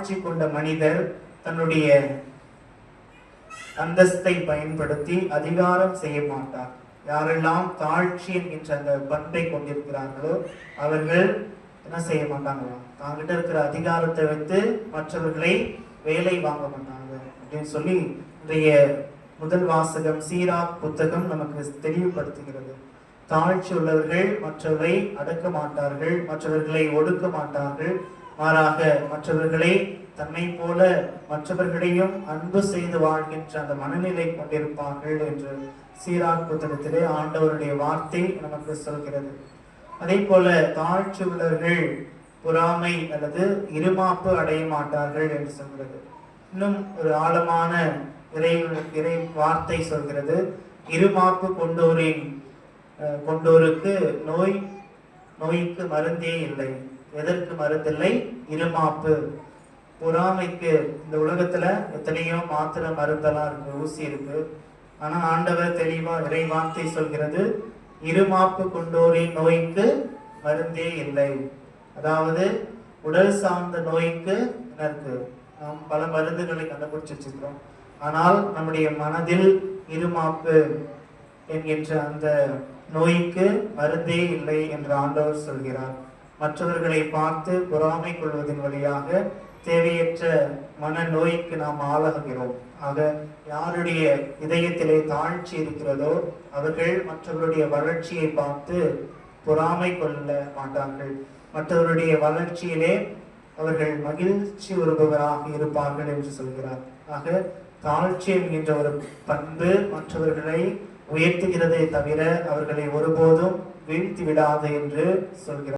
ஆட்சி கொண்ட மனிதர் தன்னுடைய அந்தஸ்தை பயன்படுத்தி அதிகாரம் செய்ய மாட்டார். யாரெல்லாம் தாழ்ச்சி என்கின்ற அந்த பண்பை கொண்டிருக்கிறார்களோ அவர்கள் என்ன செய்ய மாட்டாங்களாம் தாங்கிட்ட இருக்கிற அதிகாரத்தை வைத்து மற்றவர்களை வேலை வாங்க மாட்டாங்க. அப்படின்னு சொல்லி இன்றைய முதல் வாசகம் சீரா புத்தகம் நமக்கு தெளிவுபடுத்துகிறது. தாழ்ச்சி உள்ளவர்கள் மற்றவரை அடக்க மாட்டார்கள் மற்றவர்களை ஒடுக்க மாட்டார்கள் மாறாக மற்றவர்களே தன்னை போல மற்றவர்களையும் அன்பு செய்து வாழ்கின்ற அந்த மனநிலை கொண்டிருப்பார்கள் என்று சீராக் புத்தகத்திலே ஆண்டவருடைய வார்த்தை நமக்கு சொல்கிறது. அதே போல தாழ்ச்சி உள்ளவர்கள் பொறாமை அல்லது இருமாப்பு அடைய மாட்டார்கள் என்று சொல்கிறது. இன்னும் ஒரு ஆழமான இறை இறை வார்த்தை சொல்கிறது. இருமாப்பு கொண்டோரின் கொண்டோருக்கு நோய் நோய்க்கு மருந்தே இல்லை. எதற்கு மருந்தில்லை இருமாப்பு பொறாமைக்கு. இந்த உலகத்துல எத்தனையோ மாத்திரை மருந்தெல்லாம் இருக்கு ஊசி இருக்கு. ஆனா ஆண்டவர் தெளிவா இறை வார்த்தை சொல்கிறது இருமாப்பு கொண்டோரின் நோய்க்கு மருந்தே இல்லை. அதாவது உடல் சார்ந்த நோய்க்கு என்ன இருக்கு? நாம் பல மருந்துகளை கண்டுபிடிச்சு வச்சிருக்கிறோம். ஆனால் நம்முடைய மனதில் இருமாப்பு என்கின்ற அந்த நோய்க்கு மருந்தே இல்லை என்று ஆண்டவர் சொல்கிறார். மற்றவர்களை பார்த்து பொறாமை கொள்வதன் வழியாக தேவையற்ற மன நோய்க்கு நாம் ஆளாகிறோம். ஆக யாருடைய இதயத்திலே தாழ்ச்சி இருக்கிறதோ அவர்கள் மற்றவருடைய வளர்ச்சியை பார்த்து பொறாமை கொள்ள மாட்டார்கள். மற்றவருடைய வளர்ச்சியிலே அவர்கள் மகிழ்ச்சி வருபவராக இருப்பார்கள் என்று சொல்கிறார். ஆக தாழ்ச்சி என்கின்ற ஒரு பண்பு மற்றவர்களை உயர்த்துகிறதே தவிர அவர்களை ஒருபோதும் வீழ்த்தி விடாது என்று சொல்கிறார்.